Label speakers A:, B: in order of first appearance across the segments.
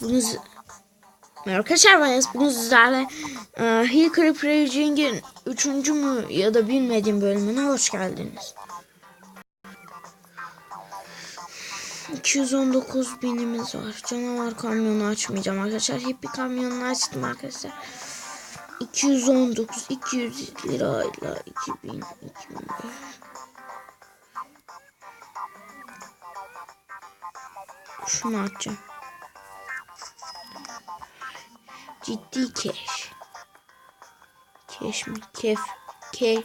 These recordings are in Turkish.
A: Bunu Arkadaşlar ben. Bugün sizlerle e, Hill Creep Raging'in 3. mü ya da bilmediğim bölümüne hoş geldiniz. 219 binimiz var. Canavar kamyonu açmayacağım arkadaşlar. Hippie kamyonunu açtım arkadaşlar. 219 200 lirayla 2000 2000 Şunu açacağım. Ciddi keş. Keş mi? Kef. Ke.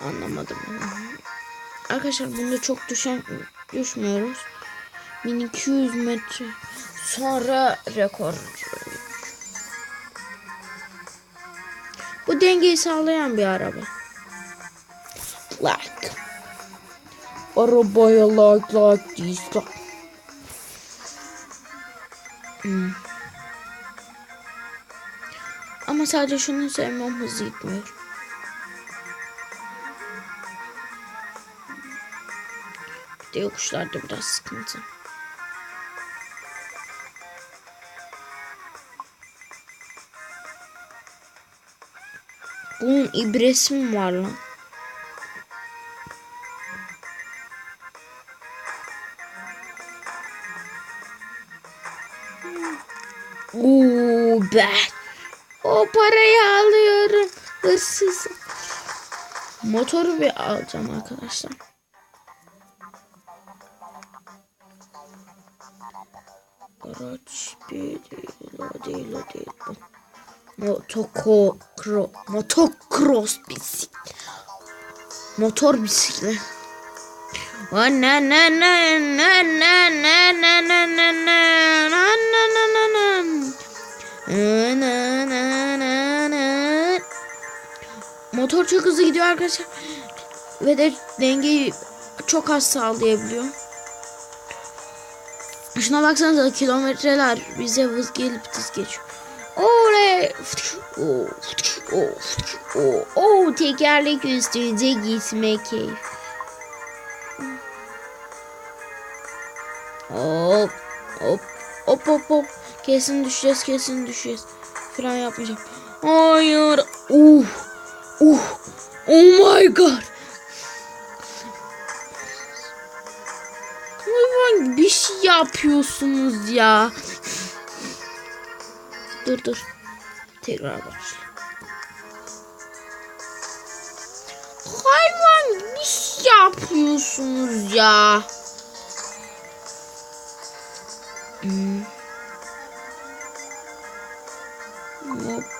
A: Anlamadım. Arkadaşlar bunda çok düşen düşmüyoruz. 1200 metre sonra rekor. Bu dengeyi sağlayan bir araba. Like. Arabaya like like dislike. Hmm. Ama sadece şunu sevmem hızlı gitmiyor. Bir de yokuşlarda biraz sıkıntı. Bunun ibresi mi var lan? Oo ben o parayı alıyorum. Hırsız. Motoru bir alacağım arkadaşlar. Araç bir değil, o değil, o değil bu. Motoko, kro, motocross bisiklet. Motor bisiklet. Na na na na na na na na na na na na Na, Motor çok hızlı gidiyor arkadaşlar. Ve de dengeyi çok az sağlayabiliyor. Şuna baksanıza kilometreler bize hız gelip hız geçiyor. Oley! Oh, oh, oh, oh, tekerlek üstünde gitme keyif. Hop, hop, hop, hop, hop. Kesin düşeceğiz, kesin düşeceğiz. Fren yapmayacağım. Hayır. Uh, uh, oh my god. Hayvan bir şey yapıyorsunuz ya. Dur dur. Tekrar başla. Hayvan bir şey yapıyorsunuz ya. Hmm.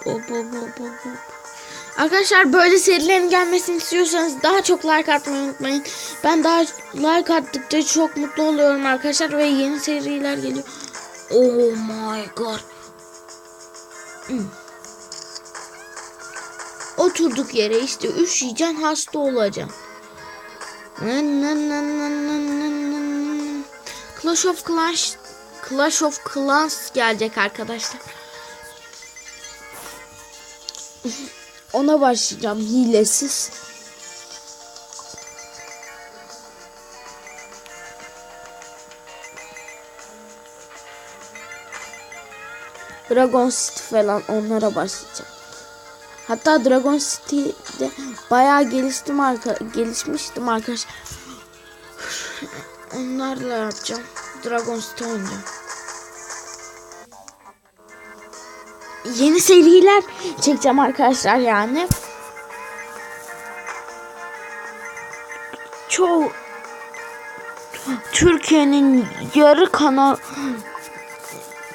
A: Hop, hop, hop, hop, hop. Arkadaşlar böyle serilerin gelmesini istiyorsanız daha çok like atmayı unutmayın. Ben daha like attıkça çok mutlu oluyorum arkadaşlar ve yeni seriler geliyor. Oh my god. Hmm. Oturduk yere işte üşüyeceksin hasta olacaksın. Clash of Clans Clash of Clans gelecek arkadaşlar. Ona başlayacağım hilesiz. Dragon City falan onlara başlayacağım. Hatta Dragon City'de bayağı geliştim arka gelişmiştim arkadaşlar. Onlarla yapacağım. Dragon City oynayacağım. Yeni seriler çekeceğim arkadaşlar yani. Çoğu Türkiye'nin yarı kanal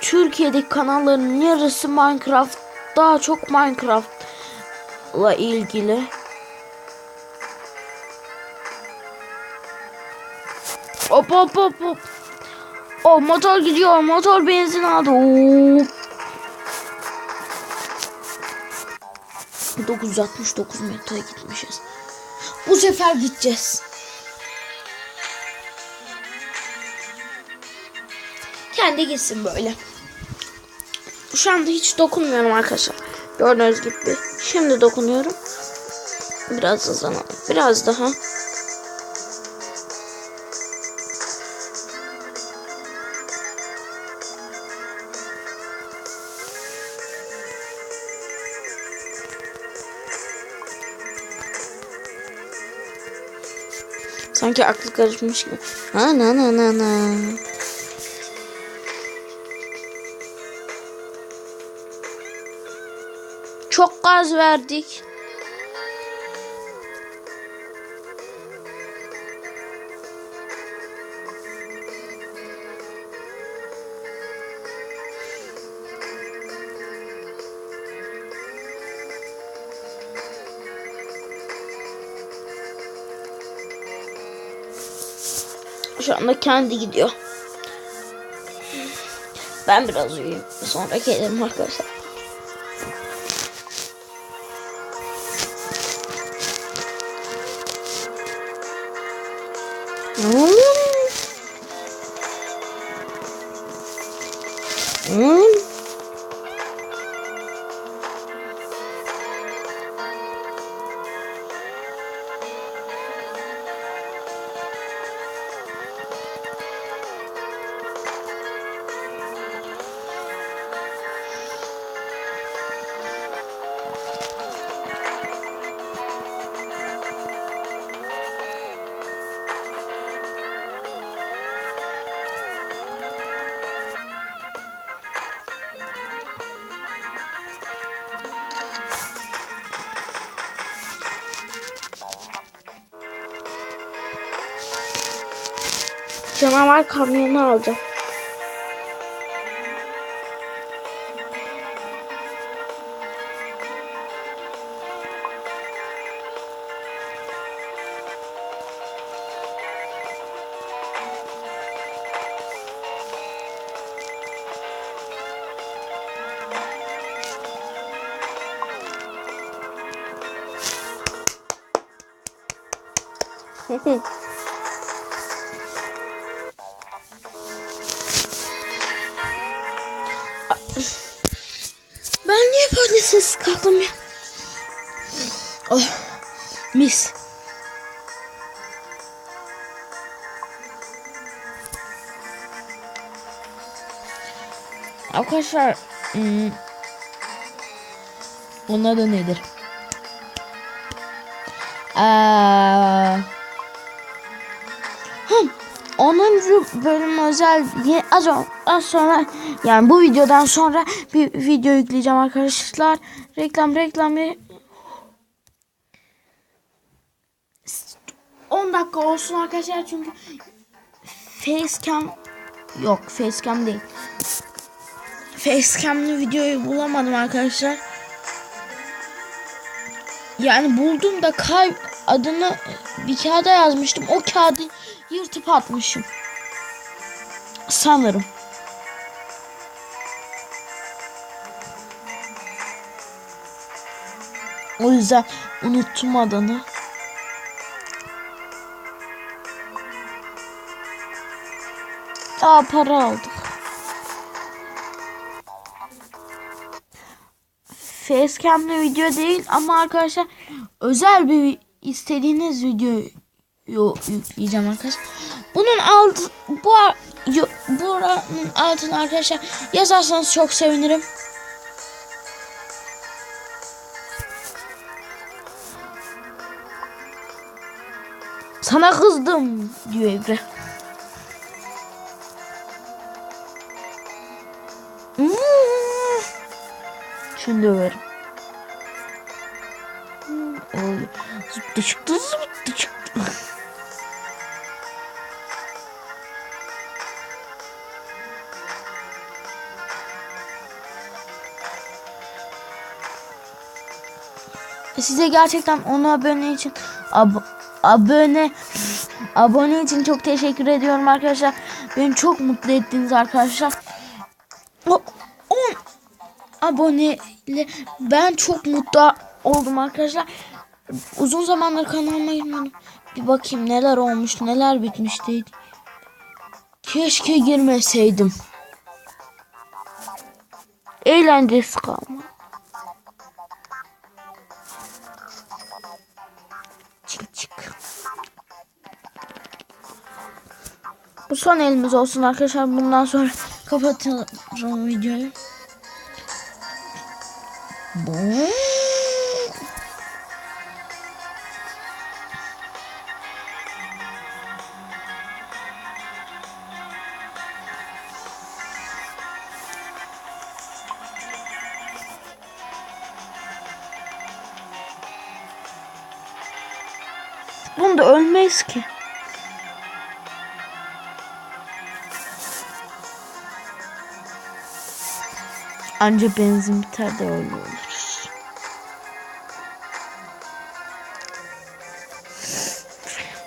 A: Türkiye'deki kanalların yarısı Minecraft daha çok Minecraft'la ilgili. Hop hop hop hop. O motor gidiyor. Motor benzin aldı. Oo. 969 metre gitmişiz. Bu sefer gideceğiz. Kendi gitsin böyle. Şu anda hiç dokunmuyorum arkadaşlar. Gördüğünüz gibi. Şimdi dokunuyorum. Biraz hızlanalım. Biraz daha. Sanki aklı karışmış gibi. Ha na na na na. Çok gaz verdik. Şu anda kendi gidiyor. Ben biraz uyuyayım. Sonra gelirim arkadaşlar. Canavar kamyonu alacağım. Ben niye böyle ses kalktım ya? Oh, mis. Arkadaşlar, hmm, onun adı nedir? Eee... 10. bölüm özel az, az sonra yani bu videodan sonra bir video yükleyeceğim arkadaşlar. Reklam reklam re- 10 dakika olsun arkadaşlar çünkü facecam yok facecam değil. Facecam'lı videoyu bulamadım arkadaşlar. Yani buldum da kay adını bir kağıda yazmıştım. O kağıdı yırtıp atmışım. Sanırım. O yüzden unuttum adını. Aa para aldık. Facecam'lı video değil ama arkadaşlar özel bir istediğiniz videoyu yükleyeceğim arkadaşlar. Bunun alt bu yo- buranın altına arkadaşlar yazarsanız çok sevinirim. Sana kızdım diyor Evre. Hmm. Şunu döverim. Zıptı çıktı zıptı çıktı. Size gerçekten onu abone için ab- abone abone için çok teşekkür ediyorum arkadaşlar. Beni çok mutlu ettiniz arkadaşlar. O 10 aboneyle ben çok mutlu oldum arkadaşlar. Uzun zamandır kanalıma girmedim. Bir bakayım neler olmuş, neler bitmişti. Keşke girmeseydim. Eğlencesi kalma. son elimiz olsun arkadaşlar. Bundan sonra kapatalım videoyu. Bu. Bunda ölmeyiz ki. Anca benzin biter de öyle olur.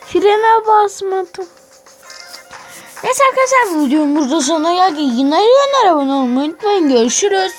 A: Frene basmadım. Neyse arkadaşlar videom burada sona geldi. Yine yine abone olmayı unutmayın. Görüşürüz.